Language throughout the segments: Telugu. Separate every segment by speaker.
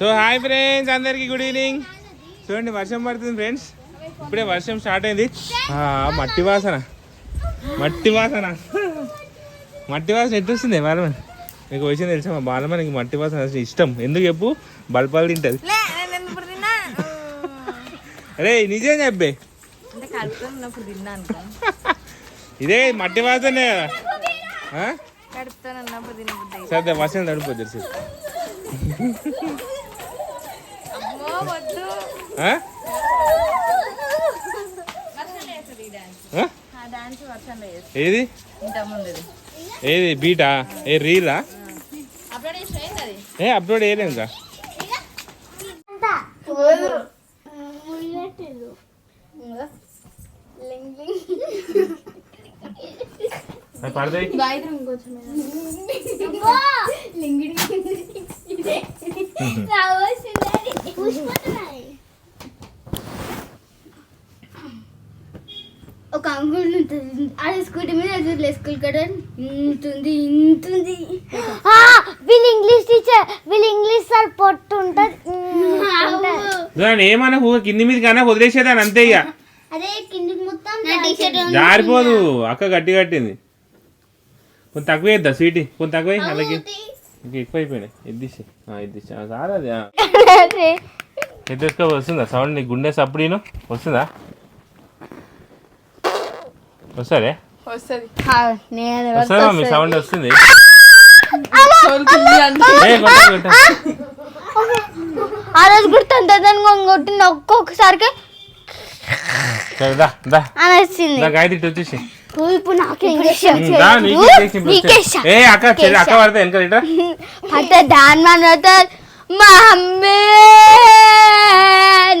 Speaker 1: సో హాయ్ ఫ్రెండ్స్ అందరికి గుడ్ ఈవినింగ్ చూడండి వర్షం పడుతుంది ఫ్రెండ్స్ ఇప్పుడే వర్షం స్టార్ట్ అయింది. మట్టి వాసన. మట్టి వాసన. మట్టి వాసన ఎట్టు వస్తుంది బాలమని? మీకు విషయం తెలుసా మా బాలమనికి మట్టి వాసన ఇష్టం. ఎందుకు చెప్పు? బల్పాలు తింటది. అరే నిజం చెప్పే. ఇదే మట్టి వాసనే కదా. సరే వర్షం తడిపోతుంది ఏది? ఏది బీటా? ఏ రీలా? ఏ అప్లోడ్ అది పడతాయి?
Speaker 2: ఒక అంగుళం ఉంటుంది అది స్కూటీ మీద ఎదురు స్కూల్ కడ ఇంతుంది ఇంతుంది. వీళ్ళు ఇంగ్లీష్ టీచర్ వీళ్ళు ఇంగ్లీష్ సార్ పొట్టు ఉంటుంది
Speaker 1: ఏమన్నా కింది మీద కన్నా వదిలేసేదాన్ని అంతే ఇక.
Speaker 2: అదే కిందికి మొత్తం
Speaker 1: జారిపోదు. అక్క గట్టి కట్టింది. కొంత తక్కువ వేద్దా స్వీటీ కొంత తక్కువ అలాగే ఇంకా ఎక్కువ అయిపోయినాయి ఎద్దిసి ఎద్దిసి సార్ అది ఎద్దెసుకో వస్తుందా? సౌండ్ నీ గుండె సప్పుడీను వస్తుందా? వస్తారే?
Speaker 2: నేను
Speaker 1: వస్తుందా మీ సౌండ్ వస్తుంది.
Speaker 2: ఆ రోజు గుర్తుంది కొట్టిన ఒక్కొక్కసారికి అని వచ్చింది
Speaker 1: వచ్చేసి.
Speaker 2: ఇప్పుడు నాకు ఇంగ్లీష్.
Speaker 1: ఏ అక్క అక్క పడితే
Speaker 2: అంటే దాని మన మా అమ్మే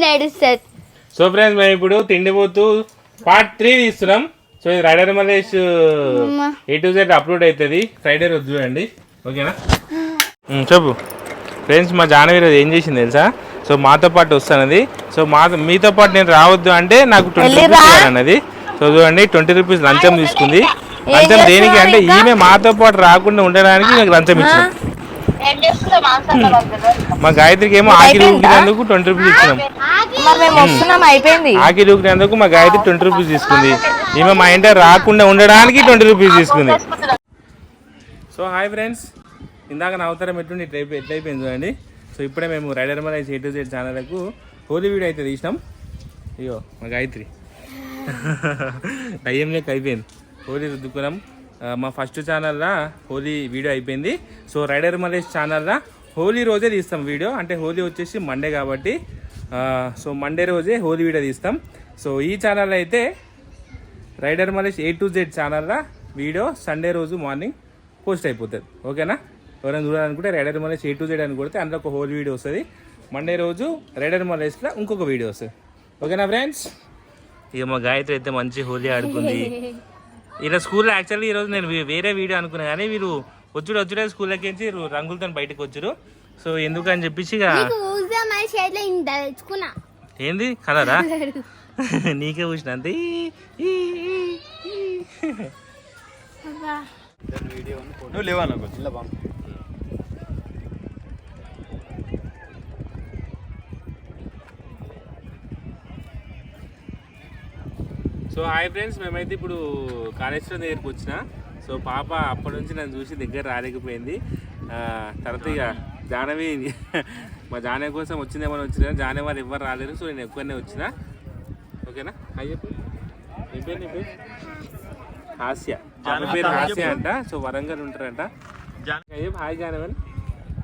Speaker 2: నడుస్తుంది.
Speaker 1: సో ఫ్రెండ్స్ మేము ఇప్పుడు తిండిపోతూ పార్ట్ త్రీ తీస్తున్నాం. సో ఇది Raider Malesh A to Z upload అవుతుంది. ఫ్రైడే రోజు చూడండి. ఓకేనా? చెప్పు. ఫ్రెండ్స్ మా జానవి రోజు ఏం చేసింది తెలుసా? సో మాతో పాటు వస్తున్నది సో మా మీతో పాటు నేను రావద్దు అంటే నాకు ట్వంటీ రూపీస్ అన్నది సో చూడండి ట్వంటీ రూపీస్ లంచం తీసుకుంది. లంచం దేనికి అంటే ఈమె మాతో పాటు రాకుండా ఉండడానికి నాకు లంచం ఇచ్చినాం. మా గాయత్రికి ఏమో ఆకిలి ఊపినందుకు ట్వంటీ రూపీస్ ఇచ్చినాం.
Speaker 3: మరి మేము వస్తున్నాం అయిపోయింది.
Speaker 1: ఆకి ఊపినందుకు మా గాయత్రి ట్వంటీ రూపీస్ తీసుకుంది. ఈమె మా ఇంట రాకుండా ఉండడానికి ట్వంటీ రూపీస్ తీసుకుంది. సో హాయ్ ఫ్రెండ్స్ ఇందాక నా అవతారం ఎట్లుండి ఇట్లా ఎట్లయిపోయింది అయిపోయింది చూడండి. సో ఇప్పుడే మేము రైడర్ మన ఏ టు జెడ్ ఛానల్కు హోలీ వీడియో అయితే తీసినాం. అయ్యో మా గాయత్రి. టైం అయిపోయింది. హోలీ రుద్దుకున్నాం. మా ఫస్ట్ ఛానల్లో హోలీ వీడియో అయిపోయింది. సో రైడర్ మలేష్ ఛానల్లో హోలీ రోజే తీస్తాం వీడియో. అంటే హోలీ వచ్చేసి మండే కాబట్టి సో మండే రోజే హోలీ వీడియో తీస్తాం. సో ఈ ఛానల్ అయితే Raider Malesh A to Z ఛానల్లో వీడియో సండే రోజు మార్నింగ్ పోస్ట్ అయిపోతుంది. ఓకేనా? ఎవరైనా చూడాలనుకుంటే Raider Malesh A to Z అని కొడితే అందులో ఒక హోల్ వీడియో వస్తుంది. మండే రోజు రైడర్ మలేష్లో ఇంకొక వీడియో వస్తుంది. ఓకేనా ఫ్రెండ్స్ ఇక మా గాయత్రి అయితే మంచి హోలీ ఆడుకుంది. ఇలా స్కూల్లో యాక్చువల్లీ ఈరోజు నేను వేరే వీడియో అనుకున్నా కానీ వీరు వచ్చుడు వచ్చుడే స్కూల్లోకి రంగులతో బయటకు వచ్చారు. సో ఎందుకని చెప్పేసి ఇక ఏంది? కలరా? నీకే అంతే.
Speaker 4: నువ్వు లేవా నాకు?
Speaker 1: సో హాయ్ ఫ్రెండ్స్ మేమైతే ఇప్పుడు కాళేశ్వరం దగ్గరికి వచ్చిన. సో పాప అప్పటి నుంచి నన్ను చూసి దగ్గర రాలేకపోయింది. ఆ, తర్వాత ఇక జానవి మా జానవి కోసం వచ్చిందేమని వచ్చిన. జానవి వాళ్ళు ఎవ్వరు రాలేరు సో నేను ఎక్కువనే వచ్చిన ఓకేనా హాయ్ చెప్పు నీ పేరు నీ పేరు హాస్య పేరు హాస్య. అంట సో వరంగల్ ఉంటారంట.
Speaker 4: జాన్-
Speaker 1: హాయ్ చెప్పు హాయ్ జానవి అని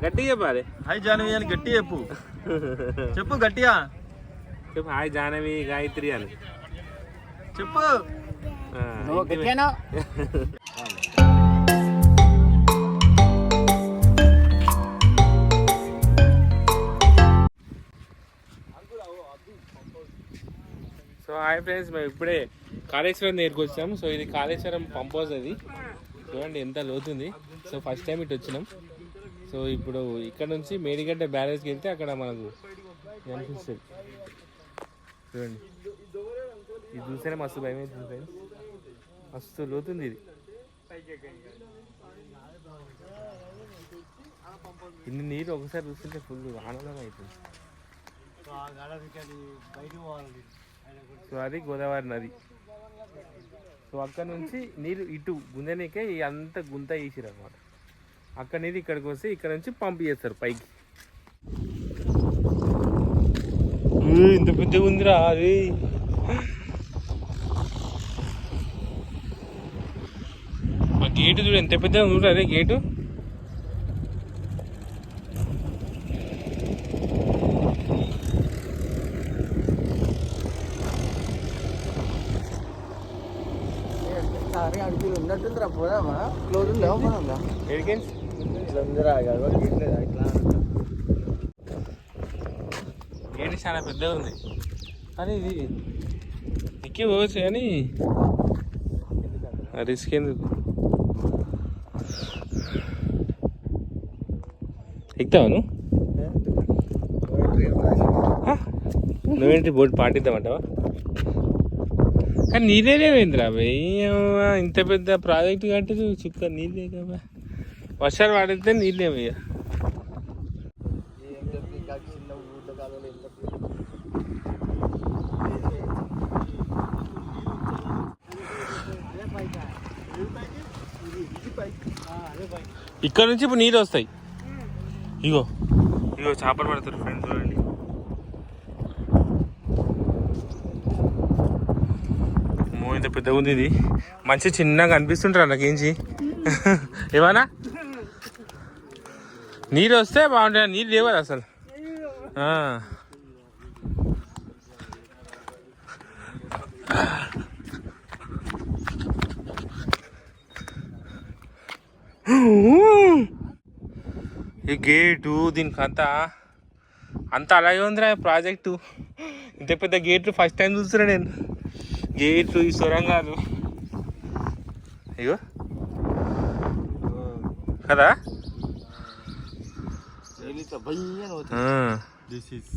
Speaker 1: గట్టిగా చెప్పాలి
Speaker 4: హాయ్ జానవి అని గట్టి చెప్పు. చెప్పు గట్టిగా.
Speaker 1: చెప్పు హాయ్ జానవి గాయత్రి అని.
Speaker 4: చెప్పు.
Speaker 1: సో హాయ్ ఫ్రెండ్స్ మేము ఇప్పుడే కాళేశ్వరం దగ్గరికి వచ్చాము. సో ఇది కాళేశ్వరం పంప్ హౌస్ అది. చూడండి ఎంత లోతుంది. సో ఫస్ట్ టైం ఇటు వచ్చినాం. సో ఇప్పుడు ఇక్కడ నుంచి మేడిగడ్డ బ్యారేజ్కి వెళ్తే అక్కడ మనకు కనిపిస్తుంది చూడండి. ఇది చూస్తేనే మస్తు భయం అవుతుంది ఫ్రెండ్స్. మస్తు లోతుంది ఇది. ఇన్ని నీరు ఒకసారి చూస్తుంటే ఫుల్ ఆనందం అవుతుంది సో అది గోదావరి నది. సో అక్కడ నుంచి నీరు ఇటు గుంజనీకే అంత గుంత వేసిరు అనమాట అక్కడ నీరు ఇక్కడికి వస్తే ఇక్కడ నుంచి పంప్ చేస్తారు పైకి. ఇంత పెద్దగా ఉందిరా అది. గేటు చూడు ఎంత పెద్దగా ఉంది అదే గేటు?
Speaker 4: అడిగి ఉన్నట్టుందిరా పోదామా క్లోజ్
Speaker 1: ఎడికెన్స్ చాలా పెద్దగా ఉంది. కానీ ఇది ఎక్కి పోవచ్చు కానీ రిస్క్ ఎందుకు? ఎక్కుతావా నువ్వు? నువ్వేంటి బోర్డు పాటిద్దామంటావా? కానీ నీళ్ళే లేవేంద్రా ఇంత పెద్ద ప్రాజెక్ట్ కట్టదు చుక్క నీళ్ళే కదా. వర్షాలు పడితే నీళ్ళేమయ్యా
Speaker 4: ఏం చిన్న
Speaker 1: ఇక్కడ నుంచి ఇప్పుడు నీళ్ళు వస్తాయి. ఇగో. ఇగో చేపలు పడతారు ఫ్రెండ్స్ చూడండి ఇంత పెద్దగా ఉంది ఇది. మంచి చిన్నగా అనిపిస్తుంటారు నాకేంచి ఏమన్నా? నీరు వస్తే బాగుంటుంది నీరు లేవు కదా అసలు ఈ గేటు దీనికి అంతా అంత అలాగే ఉందిరా ప్రాజెక్టు. ఇంత పెద్ద గేట్లు ఫస్ట్ టైం చూస్తున్నా నేను. గేట్లు ఈ సొరంగాలు అయ్యో కదా.
Speaker 4: This is